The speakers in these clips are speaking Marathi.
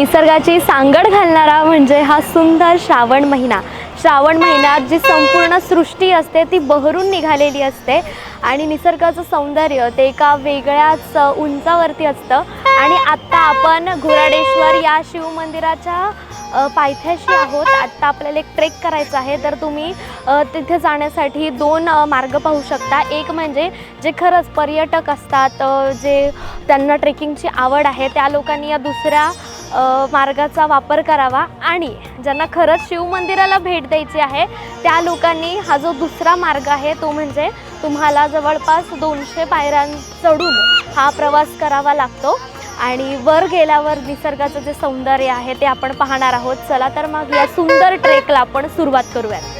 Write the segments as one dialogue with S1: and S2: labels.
S1: निसर्गाची सांगड घालणारा म्हणजे हा सुंदर श्रावण महिना. श्रावण महिन्यात जी संपूर्ण सृष्टी असते ती बहरून निघालेली असते आणि निसर्गाचं सौंदर्य ते एका वेगळ्याच उंचावरती असतं. आणि आत्ता आपण घोराडेश्वर या शिवमंदिराच्या पायथ्याशी आहोत. आत्ता आपल्याला एक ट्रेक करायचा आहे. तर तुम्ही तिथे जाण्यासाठी दोन मार्ग पाहू शकता. एक म्हणजे जे खरंच पर्यटक असतात जे त्यांना ट्रेकिंगची आवड आहे त्या लोकांनी या दुसऱ्या मार्गाचा वापर करावा आणि ज्यांना खरंच शिवमंदिराला भेट द्यायची आहे त्या लोकांनी हा जो दुसरा मार्ग आहे तो म्हणजे तुम्हाला जवळपास दोनशे पायऱ्यां चढून हा प्रवास करावा लागतो. आणि वर गेल्यावर निसर्गाचं जे सौंदर्य आहे ते आपण पाहणार आहोत. चला तर मग या सुंदर ट्रेकला आपण सुरुवात करूयात.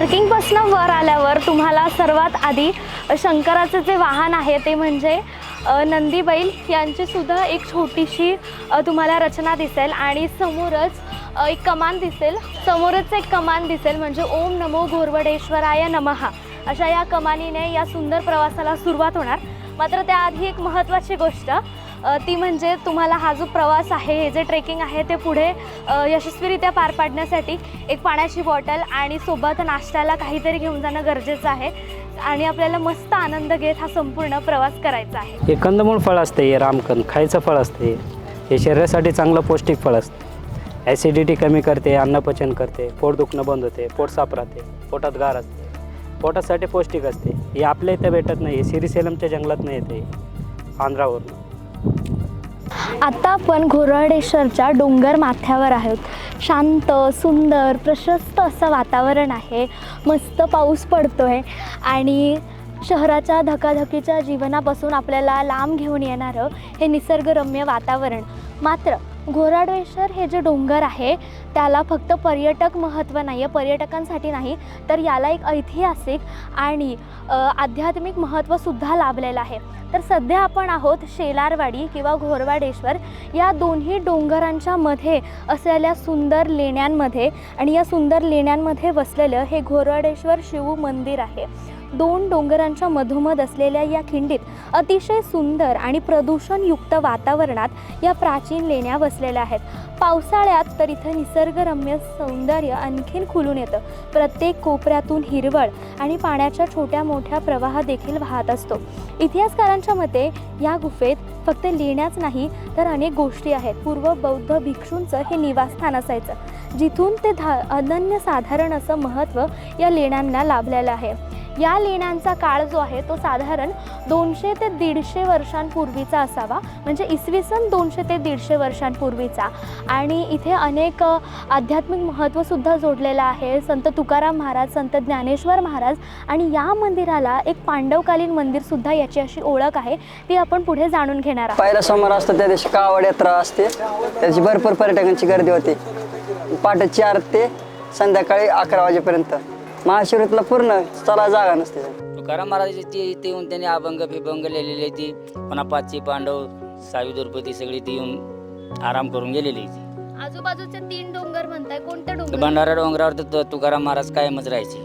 S1: पार्किंगपासनं वर आल्यावर तुम्हाला सर्वात आधी शंकराचं जे वाहन आहे ते म्हणजे नंदी बैल यांचीसुद्धा एक छोटीशी तुम्हाला रचना दिसेल आणि समोरच एक कमान दिसेल. समोरच एक कमान दिसेल म्हणजे ओम नमो घोरवडेश्वराय नमहा अशा या कमानीने या सुंदर प्रवासाला सुरुवात होणार. मात्र त्याआधी एक महत्त्वाची गोष्ट ती म्हणजे तुम्हाला हा जो प्रवास आहे हे जे ट्रेकिंग आहे ते पुढे यशस्वीरित्या पार पाडण्यासाठी एक पाण्याची बॉटल आणि सोबत नाश्त्याला काहीतरी घेऊन जाणं गरजेचं आहे आणि आपल्याला मस्त आनंद घेत हा संपूर्ण प्रवास करायचा आहे.
S2: हे कंदमूळ फळ असते हे रामकंद खायचं फळ असते हे. शरीरासाठी चांगलं पौष्टिक फळ असते. ॲसिडिटी कमी करते अन्नपचन करते पोट दुखणं बंद होते पोट साफ राहते पोटात गार असते. पोटासाठी पौष्टिक असते. हे आपल्या इथं भेटत नाही हे सिरिसेलमच्या जंगलात नाही येते आंध्रावरून.
S1: आता आपण घोरडेश्वरच्या डोंगर माथ्यावर आहोत. शांत सुंदर प्रशस्त असं वातावरण आहे. मस्त पाऊस पडतो आहे आणि शहराच्या धकाधकीच्या जीवनापासून आपल्याला लांब घेऊन येणारं हे निसर्गरम्य वातावरण. मात्र घोराडेश्वर हे जे डोंगर आहे त्याला फक्त पर्यटक महत्त्व नाही आहे पर्यटकांसाठी नाही तर याला एक ऐतिहासिक आणि आध्यात्मिक महत्त्वसुद्धा लाभलेलं आहे. तर सध्या आपण आहोत शेलारवाडी किंवा घोरवाडेश्वर. या दोन्ही डोंगरांच्या मध्ये असलेल्या सुंदर लेण्यांमध्ये आणि या सुंदर लेण्यांमध्ये वसलेलं हे घोरवाडेश्वर शिव मंदिर आहे. दोन डोंगरांच्या मधोमध असलेल्या या खिंडीत अतिशय सुंदर आणि प्रदूषणयुक्त वातावरणात या प्राचीन लेण्या वसलेल्या आहेत. पावसाळ्यात तर इथं निसर्गरम्य सौंदर्य आणखीन खुलून येतं. प्रत्येक कोपऱ्यातून हिरवळ आणि पाण्याच्या छोट्या मोठ्या प्रवाह देखील वाहत असतो. इतिहासकारांच्या मते या गुफेत फक्त लेण्याच नाही तर अनेक गोष्टी आहेत. पूर्व बौद्ध भिक्षूंचं हे निवासस्थान असायचं जिथून ते धा अनन्यसाधारण असं महत्त्व या लेण्यांना लाभलेलं आहे. या लेण्यांचा काळ जो आहे तो साधारण दोनशे ते दीडशे वर्षांपूर्वीचा असावा. म्हणजे इसवी सन दोनशे ते दीडशे वर्षांपूर्वीचा. आणि इथे अनेक आध्यात्मिक महत्त्वसुद्धा जोडलेलं आहे. संत तुकाराम महाराज संत ज्ञानेश्वर महाराज आणि या मंदिराला एक पांडवकालीन मंदिरसुद्धा याची अशी ओळख आहे ती आपण पुढे जाणून घेणार आहोत.
S3: पहिला समोर असतो त्या दिवशी कावड यात्रा असते. त्याची भरपूर पर्यटकांची गर्दी होती. पाट चार ते संध्याकाळी अकरा वाजेपर्यंत. महाशिवरात्रीला पूर्ण चला जागा नसते.
S4: तुकाराम महाराजाची इथे येऊन त्यांनी अभंग फिभंग लिहिलेली ती. पुन्हा पाचची पांडव सावी द्रौपदी सगळी ती येऊन आराम करून गेलेली आहे ती.
S1: आजूबाजूचे तीन डोंगर म्हणताय कोणते डोंगर?
S4: भंडारा डोंगरावर तर तु- तुकाराम महाराज कायमच राहायचे.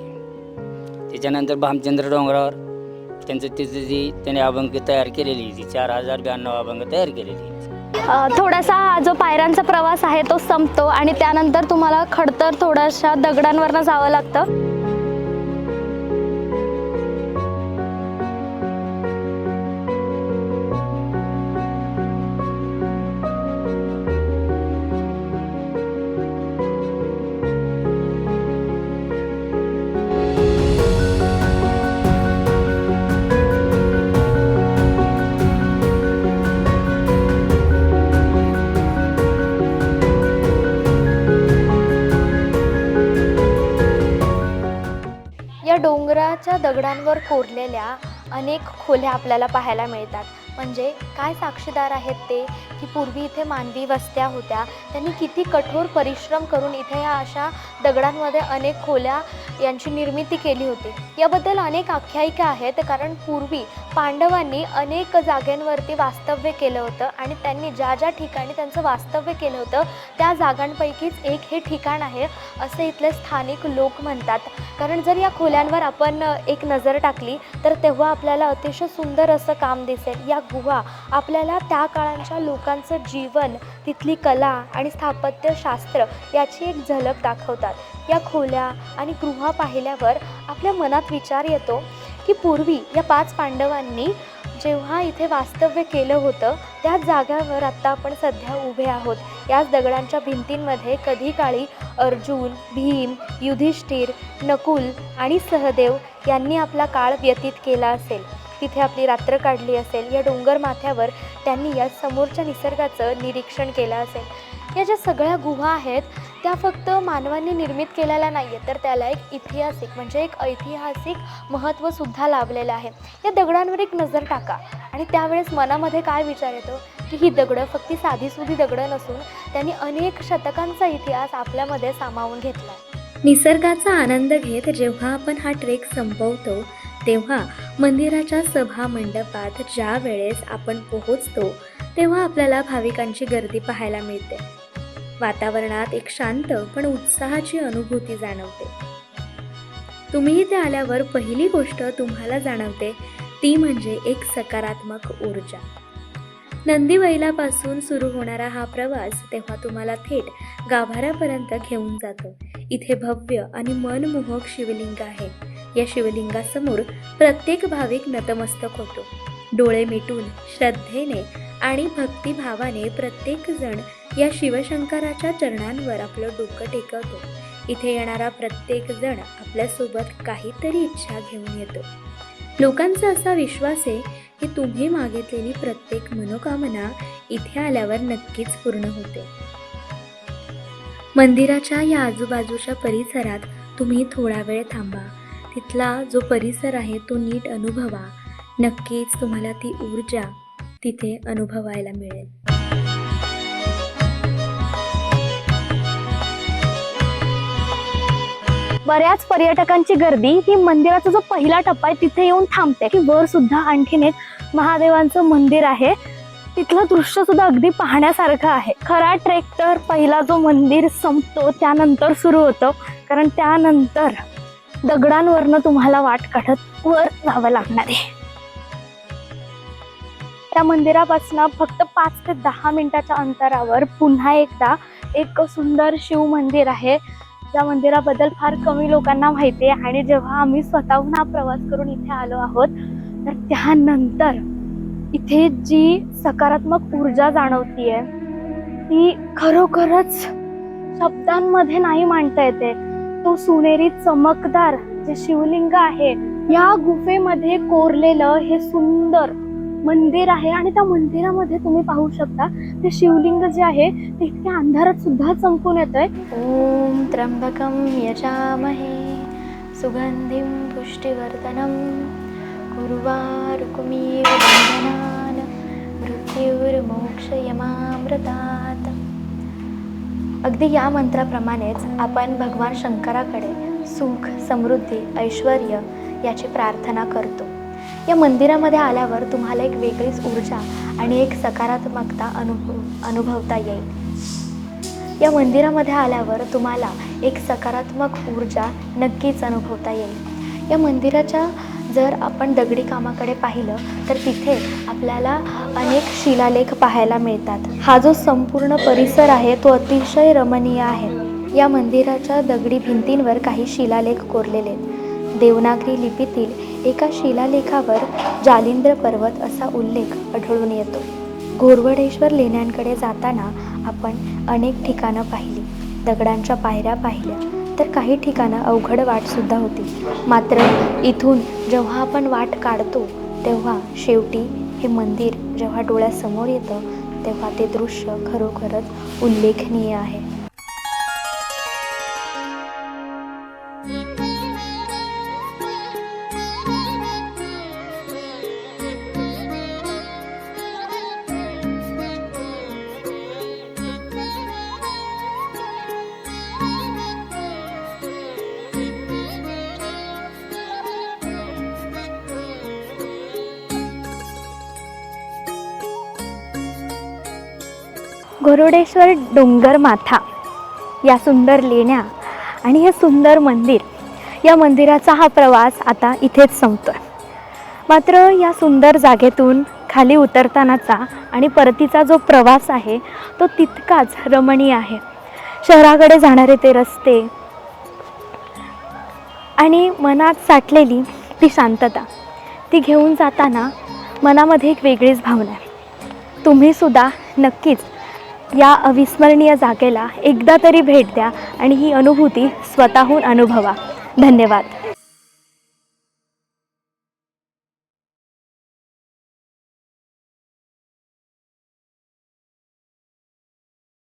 S4: त्याच्यानंतर भामचंद्र डोंगरावर त्यांचं तिचं जी त्याने अभंग तयार केलेली ती. चार हजार ब्याण्णव अभंग तयार केलेली
S1: अ, थोडासा हा जो पायऱ्यांचा प्रवास आहे तो संपतो आणि त्यानंतर तुम्हाला खडतर थोड्याशा दगडांवरनं जावं लागतं. दगडांवर कोरलेल्या अनेक खोल्या आपल्याला पाहायला मिळतात. म्हणजे काय साक्षीदार आहेत ते? की पूर्वी इथे मानवी वस्त्या होत्या. त्यांनी किती कठोर परिश्रम करून इथे या अशा दगडांमध्ये अनेक खोल्या यांची निर्मिती केली होती. याबद्दल अनेक आख्यायिका आहेत कारण पूर्वी पांडवांनी अनेक जागांवरती वास्तव्य केलं होतं आणि त्यांनी ज्या ज्या ठिकाणी त्यांचं वास्तव्य केलं होतं त्या जागांपैकीच एक हे ठिकाण आहे असे इथले स्थानिक लोक म्हणतात. कारण जर या खोल्यांवर आपण एक नजर टाकली तर तेव्हा आपल्याला अतिशय सुंदर असं काम दिसेल. या गुहा आपल्याला त्या काळांच्या लोकांचं जीवन तिथली कला आणि स्थापत्यशास्त्र याची एक झलक दाखवतात. या खोल्या आणि गृहा पाहिल्यावर आपल्या मनात विचार येतो की पूर्वी या पाच पांडवांनी जेव्हा इथे वास्तव्य केलं होतं त्याच जाग्यावर आत्ता आपण सध्या उभे आहोत. याच दगडांच्या भिंतींमध्ये कधी काळी अर्जुन भीम युधिष्ठिर नकुल आणि सहदेव यांनी आपला काळ व्यतीत केला असेल. तिथे आपली रात्र काढली असेल या डोंगर माथ्यावर त्यांनी या समोरच्या निसर्गाचं निरीक्षण केलं असेल. या ज्या सगळ्या गुहा आहेत त्या फक्त मानवांनी निर्मित केलेल्या नाही आहेत तर त्याला एक ऐतिहासिक म्हणजे एक ऐतिहासिक महत्त्वसुद्धा लाभलेलं आहे. या दगडांवर एक नजर टाका आणि त्यावेळेस मनामध्ये काय विचार येतो? की ही दगडं फक्त साधीसुधी दगडं नसून त्यांनी अनेक शतकांचा इतिहास आपल्यामध्ये सामावून घेतला
S5: निसर्गाचा आनंद घेत जेव्हा आपण हा ट्रेक संपवतो तेव्हा मंदिराच्या सभा मंडपात ज्या वेळेस आपण पोहोचतो तेव्हा आपल्याला भाविकांची गर्दी पाहायला मिळते. वातावरणात एक शांत पण उत्साहाची अनुभूती जाणवते. तुम्ही इथे आल्यावर पहिली गोष्ट तुम्हाला जाणवते ती म्हणजे एक सकारात्मक ऊर्जा. नंदीवैलापासून सुरू होणारा हा प्रवास तेव्हा तुम्हाला थेट गाभाऱ्यापर्यंत घेऊन जातो. इथे भव्य आणि मनमोहक शिवलिंग आहे. या शिवलिंगासमोर प्रत्येक भाविक नतमस्तक होतो. डोळे मिटून श्रद्धेने आणि भक्तिभावाने प्रत्येक जण या शिवशंकराच्या चरणांवर आपलं डोकं टेकवतो. इथे येणारा प्रत्येक जण आपल्यासोबत काहीतरी इच्छा घेऊन येतो. लोकांचा असा विश्वास आहे की तुम्ही मागितलेली प्रत्येक मनोकामना इथे आल्यावर नक्कीच पूर्ण होते. मंदिराच्या या आजूबाजूच्या परिसरात तुम्ही थोडा वेळ थांबा. तिथला जो परिसर आहे तो नीट अनुभवा. नक्कीच तुम्हाला ती ऊर्जा तिथे अनुभवायला मिळेल.
S1: बऱ्याच पर्यटकांची गर्दी ही मंदिराचा जो पहिला टप्पा आहे तिथे येऊन थांबते. की वर सुद्धा आणखीन एक महादेवांचं मंदिर आहे. तिथलं दृश्य सुद्धा अगदी पाहण्यासारखं आहे. खरा ट्रेक तर पहिला जो मंदिर संपतो त्यानंतर सुरू होतो. कारण त्यानंतर दगडांवरनं तुम्हाला वाट काढत वर जावं लागणार आहे. त्या मंदिरापासून फक्त पाच ते दहा मिनिटाच्या अंतरावर पुन्हा एकदा एक सुंदर शिव मंदिर आहे. त्या मंदिराबद्दल फार कमी लोकांना माहिती आहे आणि जेव्हा आम्ही स्वतःहून हा प्रवास करून इथे आलो आहोत तर त्यानंतर इथे जी सकारात्मक ऊर्जा जाणवतीये ती खरोखरच शब्दांमध्ये नाही मांडता येते. तो सुनेरी चमकदार जे शिवलिंग आहे या गुफेमध्ये कोरलेलं हे सुंदर मंदिर आहे. आणि त्या मंदिरामध्ये तुम्ही पाहू शकता ते शिवलिंग जे आहे ते इतक्या अंधारात सुद्धा चमकून आहे ओम त्र्यंबकम यजामहे सुगंधिं पुष्टिवर्धनं कुर्वारुकुमीव बन्धनान् मृत्युर्मोक्षयमामृतात्. अगदी या मंत्राप्रमाणेच आपण भगवान शंकराकडे सुख समृद्धी ऐश्वर याची प्रार्थना करतो. या मंदिरामध्ये आल्यावर तुम्हाला एक वेगळीच ऊर्जा आणि एक सकारात्मकता अनुभव अनुभवता येईल. या मंदिरामध्ये आल्यावर तुम्हाला एक सकारात्मक ऊर्जा नक्कीच अनुभवता येईल. या मंदिराच्या जर आपण दगडी कामाकडे पाहिलं तर तिथे आपल्याला अनेक शिलालेख पाहायला मिळतात. हा जो संपूर्ण परिसर आहे तो अतिशय रमणीय आहे. या मंदिराच्या दगडी भिंतींवर काही शिलालेख कोरलेले आहेत. देवनागरी लिपीतील एका शिलालेखावर जालिंद्र पर्वत असा उल्लेख आढळून येतो. घोरवडेश्वर लेण्यांकडे जाताना आपण अनेक ठिकाणं पाहिली. दगडांच्या पायऱ्या पाहिल्या. तर काही ठिकाणं अवघड वाटसुद्धा होती. मात्र इथून जेव्हा आपण वाट काढतो तेव्हा शेवटी हे मंदिर जेव्हा डोळ्यासमोर येतं तेव्हा ते दृश्य खरोखरच उल्लेखनीय आहे. गरुडेश्वर डोंगर माथा या सुंदर लेण्या आणि हे सुंदर मंदिर या मंदिराचा हा प्रवास आता इथेच संपतो मात्र या सुंदर जागेतून खाली उतरतानाचा आणि परतीचा जो प्रवास आहे तो तितकाच रमणीय आहे. शहराकडे जाणारे ते रस्ते आणि मनात साठलेली ती शांतता ती घेऊन जाताना मनामध्ये एक वेगळीच भावना आहे. तुम्हीसुद्धा नक्कीच या अविस्मरणीय जागेला एकदा तरी भेट द्या आणि ही अनुभूती स्वतःहून अनुभवा. धन्यवाद.